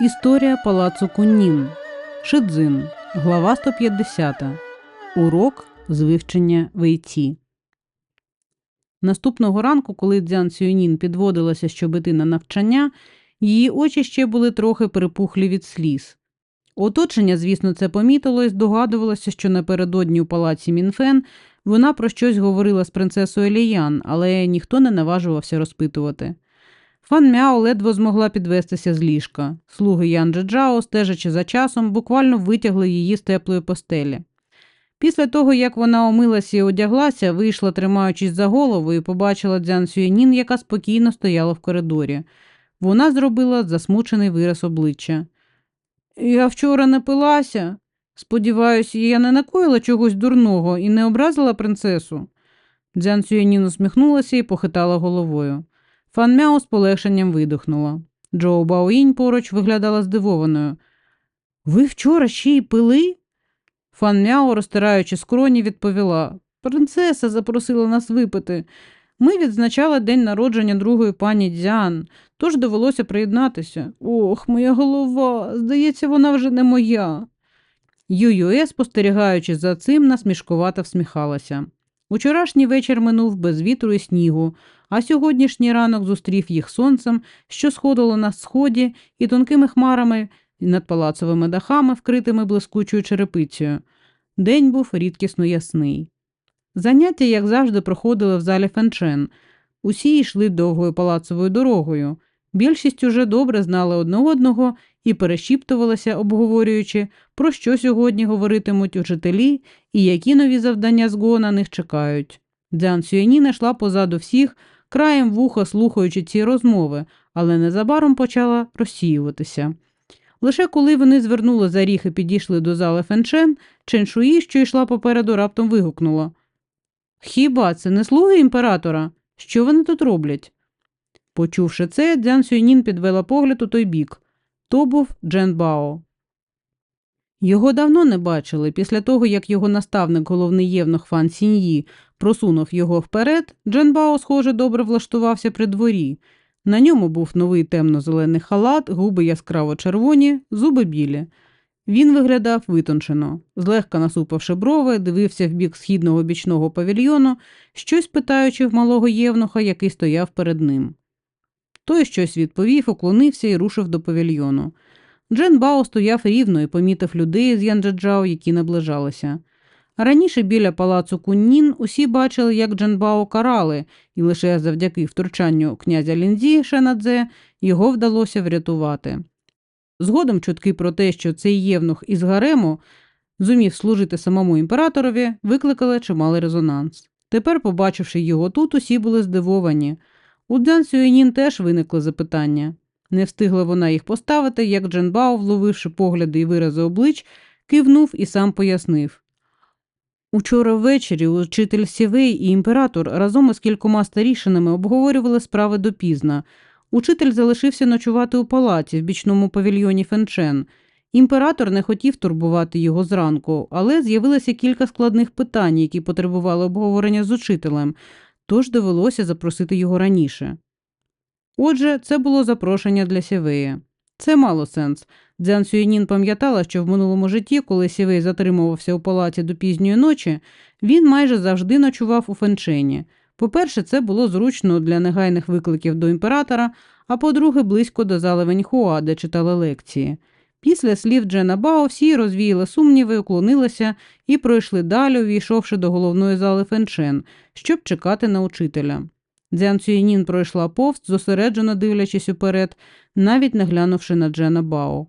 Історія палацу Куннін. Шидзин. Глава 150. Урок з вивчення вейці. Наступного ранку, коли Дзян Сюнін підводилася, щоб іти на навчання, її очі ще були трохи перепухлі від сліз. Оточення, звісно, це помітило і здогадувалося, що напередодні у палаці Мінфен вона про щось говорила з принцесою Ліян, але ніхто не наважувався розпитувати. Фан Мяо ледве змогла підвестися з ліжка. Слуги Ян Джеджао, стежачи за часом, буквально витягли її з теплої постелі. Після того, як вона омилася і одяглася, вийшла, тримаючись за голову, і побачила Дзян Сюєнін, яка спокійно стояла в коридорі. Вона зробила засмучений вираз обличчя. Я вчора не пилася. Сподіваюся, я не накоїла чогось дурного і не образила принцесу. Дзян Сюєнін усміхнулася і похитала головою. Фан Мяо з полегшенням видихнула. Джоу Баоїнь поруч виглядала здивованою. Ви вчора ще й пили? Фан Мяо, розтираючи скроні, відповіла Принцеса запросила нас випити. Ми відзначали день народження другої пані Дзян, тож довелося приєднатися. Ох, моя голова, здається, вона вже не моя. Ююе, спостерігаючи за цим, насмішкувато всміхалася. Учорашній вечір минув без вітру і снігу, а сьогоднішній ранок зустрів їх сонцем, що сходило на сході, і тонкими хмарами над палацовими дахами, вкритими блискучою черепицею. День був рідкісно ясний. Заняття, як завжди, проходили в залі Фенчен. Усі йшли довгою палацовою дорогою. Більшість уже добре знали одне одного і перешіптувалися, обговорюючи, про що сьогодні говоритимуть учителі і які нові завдання зго на них чекають. Дзян Сюєніна йшла позаду всіх, краєм вуха слухаючи ці розмови, але незабаром почала розсіюватися. Лише коли вони звернули за ріг і підійшли до зали Фенчен, Чен Шуї, що йшла попереду, раптом вигукнула Хіба це не слуги імператора? Що вони тут роблять? Почувши це, Дзян Сюйнін підвела погляд у той бік. То був Джен Бао. Його давно не бачили. Після того, як його наставник, головний євнух Фан Сіньї, просунув його вперед, Джен Бао, схоже, добре влаштувався при дворі. На ньому був новий темно-зелений халат, губи яскраво червоні, зуби білі. Він виглядав витончено, злегка насупивши брови, дивився в бік східного бічного павільйону, щось питаючи в малого євнуха, який стояв перед ним. Той щось відповів, уклонився і рушив до павільйону. Джен Бао стояв рівно і помітив людей з Янджаджао, які наближалися. Раніше біля палацу Куннін усі бачили, як Джанбао карали, і лише завдяки втручанню князя Лінзі Шенадзе його вдалося врятувати. Згодом чутки про те, що цей євнух із Гарему зумів служити самому імператорові, викликали чималий резонанс. Тепер, побачивши його тут, усі були здивовані. У Дзян Сюєнін теж виникло запитання. Не встигла вона їх поставити, як Джанбао, вловивши погляди і вирази облич, кивнув і сам пояснив. Учора ввечері учитель Сівей і імператор разом із кількома старішинами обговорювали справи допізна. Учитель залишився ночувати у палаці в бічному павільйоні Фенчен. Імператор не хотів турбувати його зранку, але з'явилося кілька складних питань, які потребували обговорення з учителем, тож довелося запросити його раніше. Отже, це було запрошення для Сівея. Це мало сенс. Дзян Сюєнін пам'ятала, що в минулому житті, коли Сівей затримувався у палаці до пізньої ночі, він майже завжди ночував у фенчені. По-перше, це було зручно для негайних викликів до імператора, а по-друге, близько до зали Веньхуа, де читали лекції. Після слів Джена Бао всі розвіяли сумніви, уклонилися і пройшли далі, увійшовши до головної зали Фенчен, щоб чекати на учителя. Дзян Цюєнін пройшла повз, зосереджено дивлячись уперед, навіть не глянувши на Джена Бао.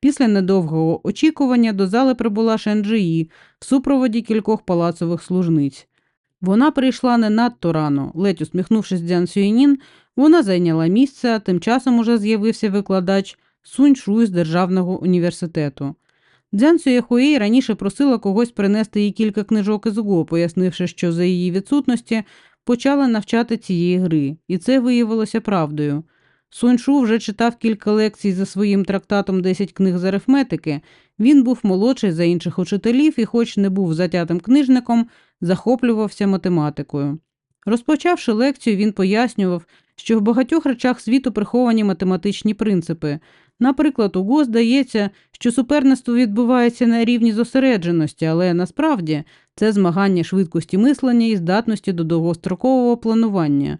Після недовгого очікування до зали прибула Шенджиї в супроводі кількох палацових служниць. Вона прийшла не надто рано, ледь усміхнувшись Дзян Сюєнін, вона зайняла місце, тим часом уже з'явився викладач Сунь Шуй з Державного університету. Дзян Сюєхуєй раніше просила когось принести їй кілька книжок із ГО, пояснивши, що за її відсутності почала навчати цієї гри, і це виявилося правдою. Суньшу вже читав кілька лекцій за своїм трактатом «10 книг з арифметики. Він був молодший за інших учителів і, хоч не був затятим книжником, захоплювався математикою. Розпочавши лекцію, він пояснював, що в багатьох речах світу приховані математичні принципи. Наприклад, у ГО здається, що суперництво відбувається на рівні зосередженості, але насправді це змагання швидкості мислення і здатності до довгострокового планування.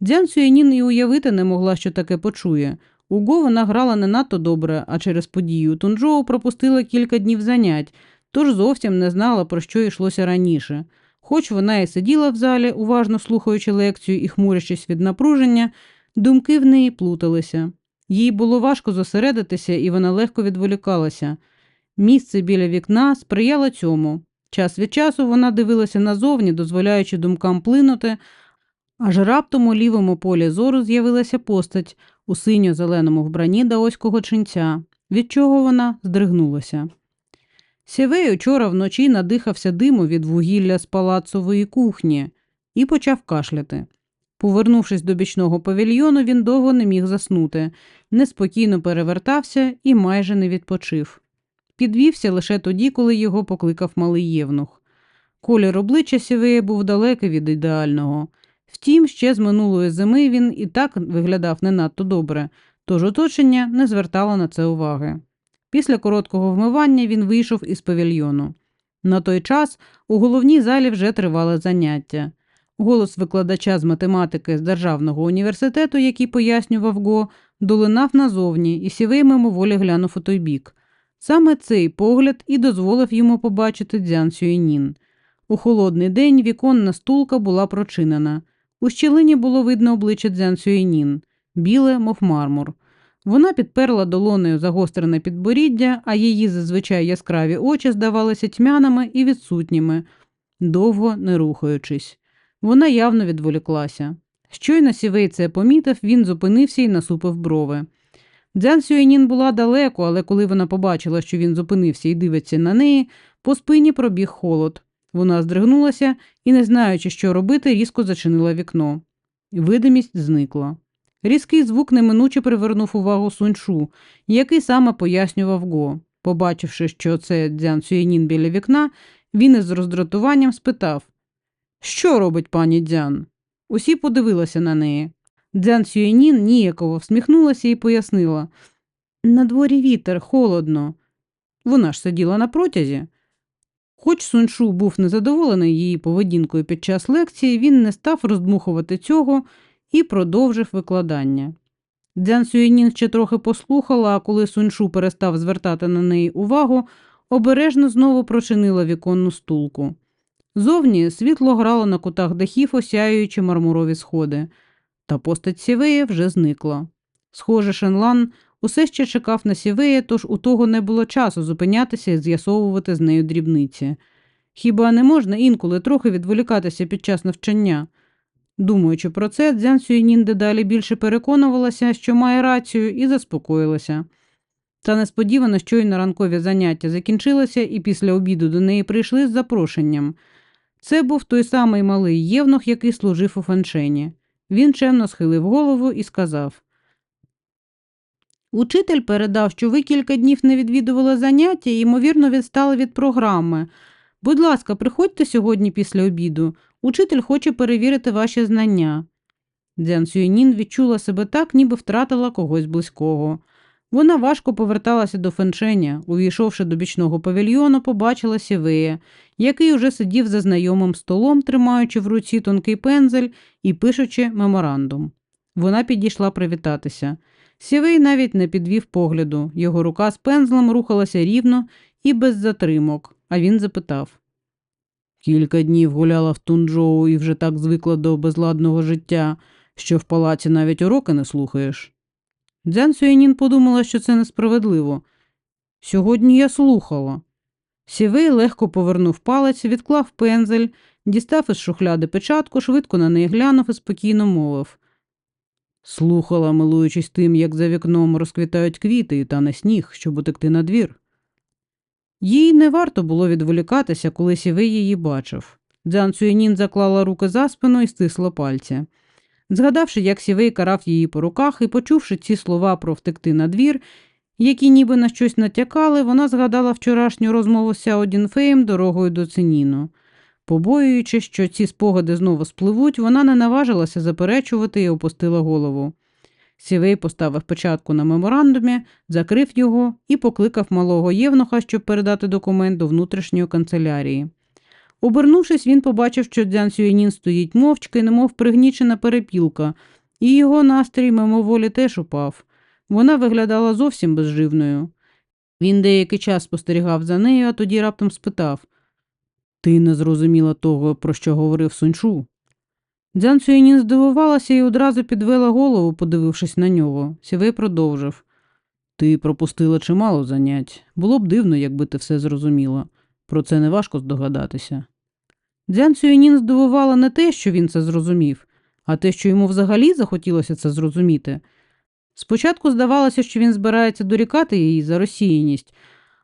Дзян Сюєнін і уявити не могла, що таке почує. У Го вона грала не надто добре, а через подію Тунджоу пропустила кілька днів занять, тож зовсім не знала, про що йшлося раніше. Хоч вона і сиділа в залі, уважно слухаючи лекцію і хмурячись від напруження, думки в неї плуталися. Їй було важко зосередитися, і вона легко відволікалася. Місце біля вікна сприяло цьому. Час від часу вона дивилася назовні, дозволяючи думкам плинути, аж раптом у лівому полі зору з'явилася постать у синьо-зеленому вбранні даоського чинця, від чого вона здригнулася. Сєвей учора вночі надихався диму від вугілля з палацової кухні і почав кашляти. Повернувшись до бічного павільйону, він довго не міг заснути, неспокійно перевертався і майже не відпочив. Підвівся лише тоді, коли його покликав малий євнух. Колір обличчя Сєвея був далекий від ідеального. Втім, ще з минулої зими він і так виглядав не надто добре, тож оточення не звертало на це уваги. Після короткого вмивання він вийшов із павільйону. На той час у головній залі вже тривали заняття. Голос викладача з математики з Державного університету, який пояснював Го, долинав назовні, і сівей мимоволі глянув у той бік. Саме цей погляд і дозволив йому побачити Дзян Сюєнін. У холодний день віконна стулка була прочинена. У щілині було видно обличчя Дзян Сюєнін, біле, мов мармур. Вона підперла долонею загострене підборіддя, а її зазвичай яскраві очі здавалися тьмяними і відсутніми, довго не рухаючись. Вона явно відволіклася. Щойно сівей це помітив, він зупинився і насупив брови. Дзян Сюєнін була далеко, але коли вона побачила, що він зупинився і дивиться на неї, по спині пробіг холод. Вона здригнулася і, не знаючи, що робити, різко зачинила вікно. Видимість зникла. Різкий звук неминуче привернув увагу суньшу, який саме пояснював Го. Побачивши, що це Дзян Сюєнін біля вікна, він із роздратуванням спитав Що робить пані Дзян? Усі подивилися на неї. Дзян Сюєнін ніяково всміхнулася і пояснила На дворі вітер, холодно. Вона ж сиділа на протязі. Хоч Суншу був незадоволений її поведінкою під час лекції, він не став роздмухувати цього і продовжив викладання. Дзян Сюєнін ще трохи послухала, а коли Суншу перестав звертати на неї увагу, обережно знову прочинила віконну стулку. Зовні світло грало на кутах дахів, осяюючи мармурові сходи, та постать Сівея вже зникла. Схоже, Шенлан усе ще чекав на Сівея, тож у того не було часу зупинятися і з'ясовувати з нею дрібниці. Хіба не можна інколи трохи відволікатися під час навчання? Думаючи про це, Дзян Сюєнін дедалі більше переконувалася, що має рацію, і заспокоїлася. Та несподівано щойно ранкові заняття закінчилося, і після обіду до неї прийшли з запрошенням. Це був той самий малий євнух, який служив у фаншені. Він чемно схилив голову і сказав Учитель передав, що ви кілька днів не відвідували заняття і, ймовірно, відстали від програми. Будь ласка, приходьте сьогодні після обіду. Учитель хоче перевірити ваші знання. Дзян Сюєнін відчула себе так, ніби втратила когось близького. Вона важко поверталася до феншеня, увійшовши до бічного павільйону, побачила сівея, який уже сидів за знайомим столом, тримаючи в руці тонкий пензель і пишучи меморандум. Вона підійшла привітатися. Сівей навіть не підвів погляду, його рука з пензлем рухалася рівно і без затримок, а він запитав Кілька днів гуляла в Тунджоу і вже так звикла до безладного життя, що в палаці навіть уроки не слухаєш. Дзян Сюєнін подумала, що це несправедливо. Сьогодні я слухала. Сівей легко повернув палець, відклав пензель, дістав із шухляди печатку, швидко на неї глянув і спокійно мовив. Слухала, милуючись тим, як за вікном розквітають квіти та не сніг, щоб утекти на двір. Їй не варто було відволікатися, коли сівей її бачив. Дзян Цюєнін заклала руки за спину і стисла пальці. Згадавши, як сівей карав її по руках і почувши ці слова про втекти на двір, які ніби на щось натякали, вона згадала вчорашню розмову з Сяо Дінфеєм дорогою до Циніну. Побоюючи, що ці спогади знову спливуть, вона не наважилася заперечувати і опустила голову. Сівей поставив печатку на меморандумі, закрив його і покликав малого євнуха, щоб передати документ до внутрішньої канцелярії. Обернувшись, він побачив, що Дзян Сюєнін стоїть мовчки, немов пригнічена перепілка, і його настрій мимоволі теж упав. Вона виглядала зовсім безживною. Він деякий час спостерігав за нею, а тоді раптом спитав Ти не зрозуміла того, про що говорив Суньшу? Дзян Сюєнін здивувалася і одразу підвела голову, подивившись на нього. Сівей продовжив. Ти пропустила чимало занять. Було б дивно, якби ти все зрозуміла. Про це не важко здогадатися. Дзян Сюєнін здивувала не те, що він це зрозумів, а те, що йому взагалі захотілося це зрозуміти. Спочатку здавалося, що він збирається дорікати її за розсіяність,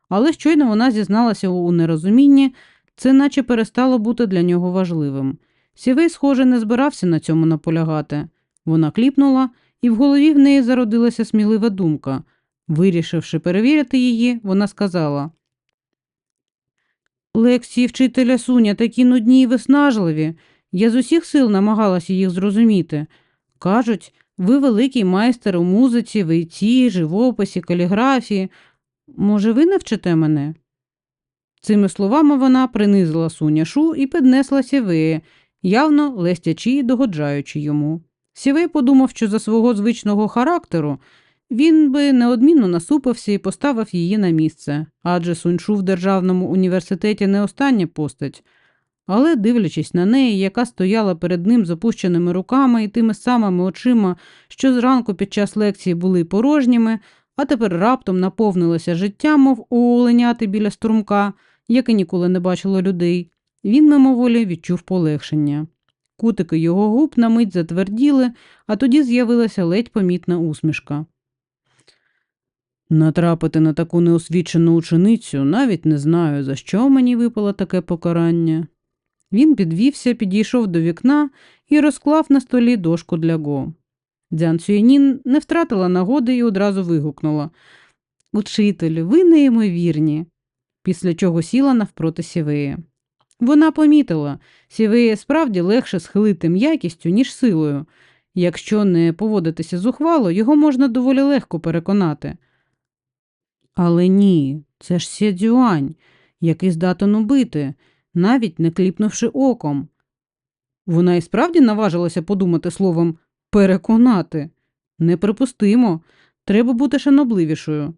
але щойно вона зізналася у нерозумінні, це наче перестало бути для нього важливим. Сівей, схоже, не збирався на цьому наполягати. Вона кліпнула, і в голові в неї зародилася смілива думка. Вирішивши перевірити її, вона сказала Лекції вчителя Суня такі нудні і виснажливі. Я з усіх сил намагалася їх зрозуміти. Кажуть, ви великий майстер у музиці, вийці, живописі, каліграфії. Може, ви навчите мене? Цими словами вона принизила суняшу і піднесла сівеє, явно лестячи і догоджаючи йому. Сівей подумав, що за свого звичного характеру він би неодмінно насупився і поставив її на місце, адже Суньшу в державному університеті не остання постать. Але, дивлячись на неї, яка стояла перед ним з опущеними руками і тими самими очима, що зранку під час лекції були порожніми, а тепер раптом наповнилося життям, мов у оленяти біля струмка, яке ніколи не бачило людей, він мимоволі відчув полегшення. Кутики його губ на мить затверділи, а тоді з'явилася ледь помітна усмішка. Натрапити на таку неосвічену ученицю навіть не знаю, за що мені випало таке покарання. Він підвівся, підійшов до вікна і розклав на столі дошку для Го. Дзян Цюєнін не втратила нагоди і одразу вигукнула Учителю, ви неймовірні, після чого сіла навпроти Сівея. Вона помітила, Сівея справді легше схилити м'якістю, ніж силою. Якщо не поводитися зухвало, його можна доволі легко переконати. Але ні, це ж Сєдзюань, який здатен убити, навіть не кліпнувши оком. Вона і справді наважилася подумати словом переконати. Неприпустимо, треба бути шанобливішою.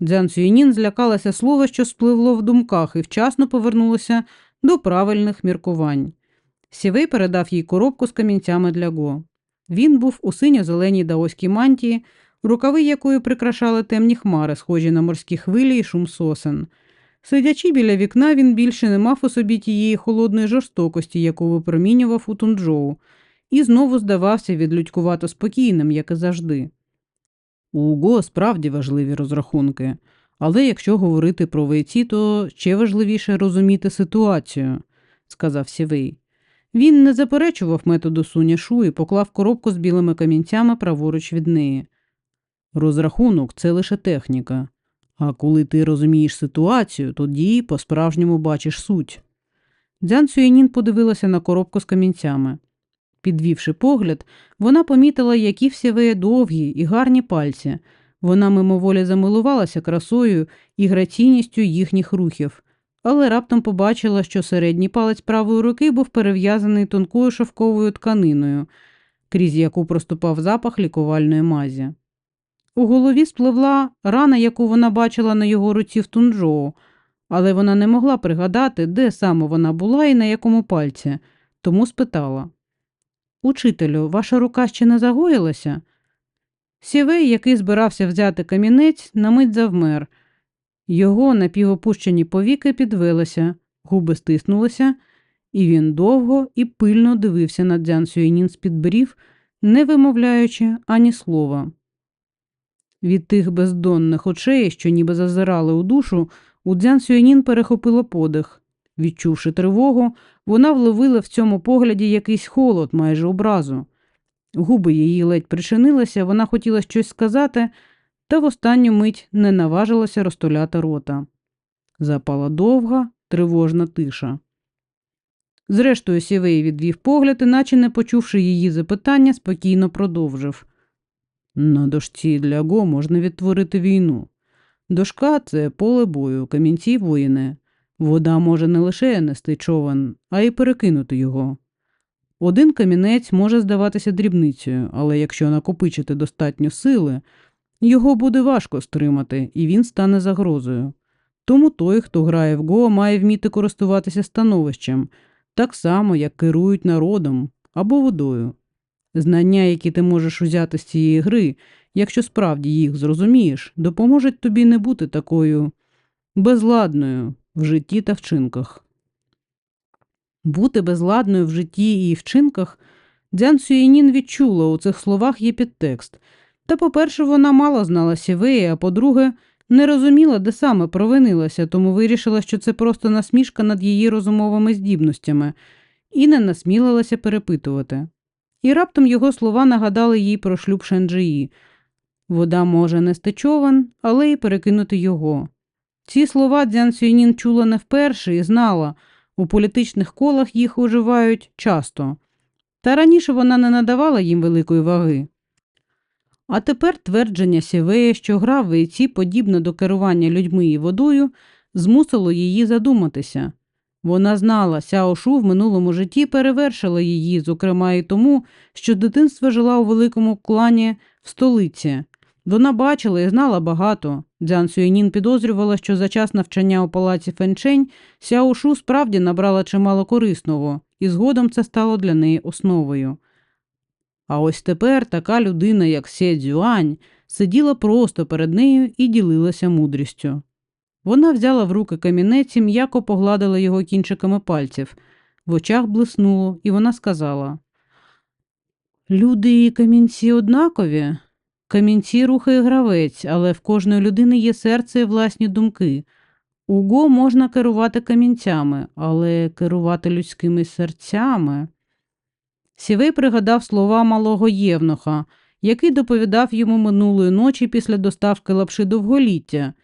Дзян Сюєнін злякалася слова, що спливло в думках, і вчасно повернулася до правильних міркувань. Сівей передав їй коробку з камінцями для Го. Він був у синьо-зеленій даоській мантії, рукави якої прикрашали темні хмари, схожі на морські хвилі і шум сосен. Сидячи біля вікна, він більше не мав у собі тієї холодної жорстокості, яку випромінював у Тунджоу, і знову здавався відлюдькувато спокійним, як і завжди. У Уго справді важливі розрахунки, але якщо говорити про вейці, то ще важливіше розуміти ситуацію, сказав Сівей. Він не заперечував методу суняшу і поклав коробку з білими камінцями праворуч від неї. Розрахунок це лише техніка. А коли ти розумієш ситуацію, тоді по-справжньому бачиш суть. Дзян Сюєнін подивилася на коробку з камінцями. Підвівши погляд, вона помітила, які всі довгі і гарні пальці. Вона мимоволі замилувалася красою і граційністю їхніх рухів, але раптом побачила, що середній палець правої руки був перев'язаний тонкою шовковою тканиною, крізь яку проступав запах лікувальної мазі. У голові спливла рана, яку вона бачила на його руці в Тунджоу, але вона не могла пригадати, де саме вона була і на якому пальці, тому спитала Учителю, ваша рука ще не загоїлася? Сівей, який збирався взяти камінець, на мить завмер. Його напівопущені повіки підвелися, губи стиснулися, і він довго і пильно дивився на Дзян Сюєнін з-під брів, не вимовляючи ані слова. Від тих бездонних очей, що ніби зазирали у душу, у Дзян Сюєнін перехопило подих. Відчувши тривогу, вона вловила в цьому погляді якийсь холод, майже образу. Губи її ледь причинилися, вона хотіла щось сказати, та в останню мить не наважилася розтуляти рота. Запала довга, тривожна тиша. Зрештою, Сівей відвів погляд і, не почувши її запитання, спокійно продовжив. На дошці для Го можна відтворити війну. Дошка це поле бою, камінці воїни. Вода може не лише нести човен, а й перекинути його. Один камінець може здаватися дрібницею, але якщо накопичити достатньо сили, його буде важко стримати, і він стане загрозою. Тому той, хто грає в Го, має вміти користуватися становищем, так само, як керують народом або водою. Знання, які ти можеш узяти з цієї гри, якщо справді їх зрозумієш, допоможуть тобі не бути такою безладною в житті та вчинках. Бути безладною в житті і вчинках Дзян Сюєнін відчула у цих словах є підтекст. Та, по-перше, вона мало знала Сівеї, а по-друге, не розуміла, де саме провинилася, тому вирішила, що це просто насмішка над її розумовими здібностями, і не насмілилася перепитувати. І раптом його слова нагадали їй про шлюб Шенджиї. Вода може нести човен, але й перекинути його. Ці слова Дзян Сюнін чула не вперше і знала, у політичних колах їх уживають часто. Та раніше вона не надавала їм великої ваги. А тепер твердження Сівея, що гра в вейці подібна до керування людьми і водою, змусило її задуматися. Вона знала, Сяошу в минулому житті перевершила її, зокрема і тому, що дитинство жила у великому клані в столиці. Вона бачила і знала багато. Дзян Сюєнін підозрювала, що за час навчання у палаці Фенчень Сяошу справді набрала чимало корисного, і згодом це стало для неї основою. А ось тепер така людина, як Сє Цзюань, сиділа просто перед нею і ділилася мудрістю. Вона взяла в руки камінець і м'яко погладила його кінчиками пальців. В очах блиснуло, і вона сказала: Люди і камінці однакові. Камінці рухає гравець, але в кожної людини є серце і власні думки. У Го можна керувати камінцями, але керувати людськими серцями. Сівей пригадав слова малого Євнуха, який доповідав йому минулої ночі після доставки лапши довголіття,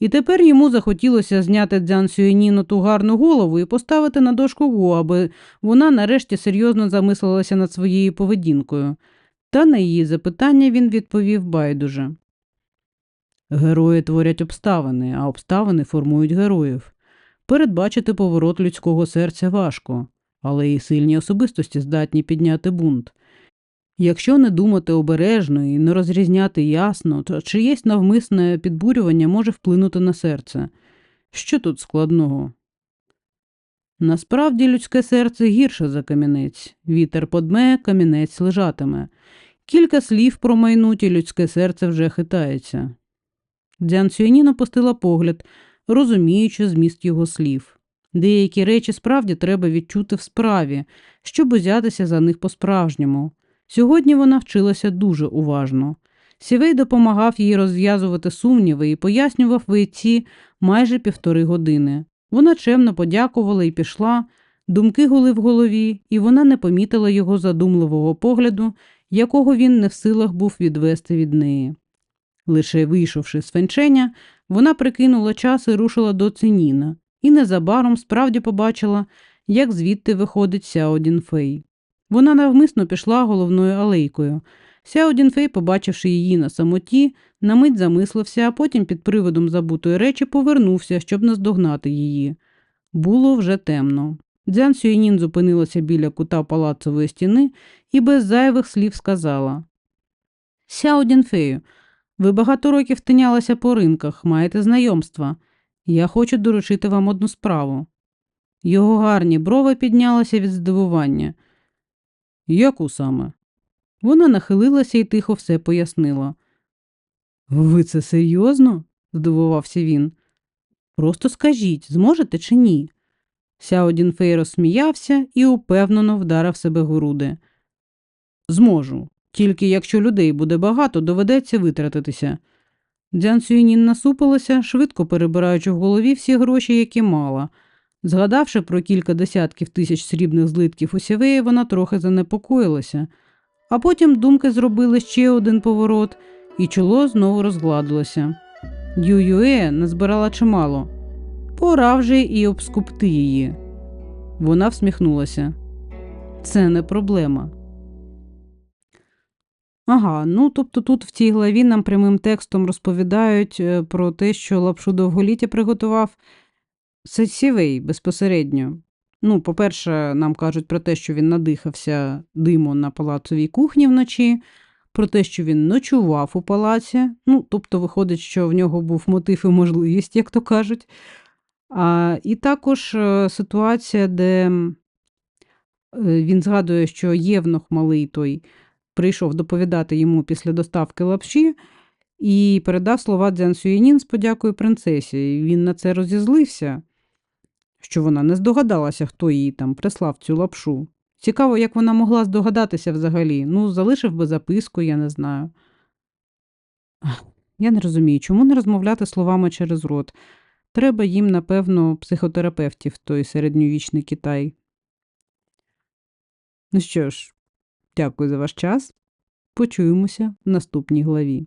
і тепер йому захотілося зняти Дзян Сюєніну ту гарну голову і поставити на дошку Го, аби вона нарешті серйозно замислилася над своєю поведінкою. Та на її запитання він відповів байдуже. Герої творять обставини, а обставини формують героїв. Передбачити поворот людського серця важко, але і сильні особистості здатні підняти бунт. Якщо не думати обережно і не розрізняти ясно, то чиєсь навмисне підбурювання може вплинути на серце. Що тут складного? Насправді людське серце гірше за камінець. Вітер подме, камінець лежатиме. Кілька слів промайнуть, і людське серце вже хитається. Дзян Сюанін опустила погляд, розуміючи зміст його слів. Деякі речі справді треба відчути в справі, щоб узятися за них по-справжньому. Сьогодні вона вчилася дуже уважно. Сівей допомагав їй розв'язувати сумніви і пояснював вийці майже півтори години. Вона чемно подякувала і пішла, думки гули в голові, і вона не помітила його задумливого погляду, якого він не в силах був відвести від неї. Лише вийшовши з фенченя, вона прикинула час і рушила до циніна, і незабаром справді побачила, як звідти виходить Сяо Дінфей. Вона навмисно пішла головною алейкою. Сяо Дінфей, побачивши її на самоті, на мить замислився, а потім під приводом забутої речі повернувся, щоб наздогнати її. Було вже темно. Дзян Сюєнін зупинилася біля кута палацової стіни і без зайвих слів сказала Сяо Дінфею, ви багато років тинялися по ринках, маєте знайомства. Я хочу доручити вам одну справу. Його гарні брови піднялися від здивування. Яку саме? Вона нахилилася і тихо все пояснила. Ви це серйозно? здивувався він. Просто скажіть, зможете чи ні? Сяо Дінфей розсміявся і упевнено вдарив себе груди. Зможу. Тільки якщо людей буде багато, доведеться витратитися. Дзян Сюєнін насупилася, швидко перебираючи в голові всі гроші, які мала. Згадавши про кілька десятків тисяч срібних злитків сівеї, вона трохи занепокоїлася, а потім думки зробили ще один поворот, і чоло знову розгладилося. Ююе назбирала чимало. Пора вже і обскупти її. Вона всміхнулася. Це не проблема. Ага, ну тобто тут в цій главі нам прямим текстом розповідають е, про те, що лапшу довголіття приготував Се- безпосередньо. Ну, по-перше, нам кажуть про те, що він надихався диму на палацовій кухні вночі, про те, що він ночував у палаці. Ну, тобто, виходить, що в нього був мотив і можливість, як то кажуть. А, і також е, ситуація, де е, він згадує, що Євнух малий той прийшов доповідати йому після доставки лапші і передав слова Дзян Сюєнін з подякою принцесі. Він на це розізлився, що вона не здогадалася, хто їй там прислав цю лапшу. Цікаво, як вона могла здогадатися взагалі. Ну, залишив би записку, я не знаю. Я не розумію, чому не розмовляти словами через рот. Треба їм, напевно, психотерапевтів той середньовічний Китай. Ну що ж, дякую за ваш час. Почуємося в наступній главі.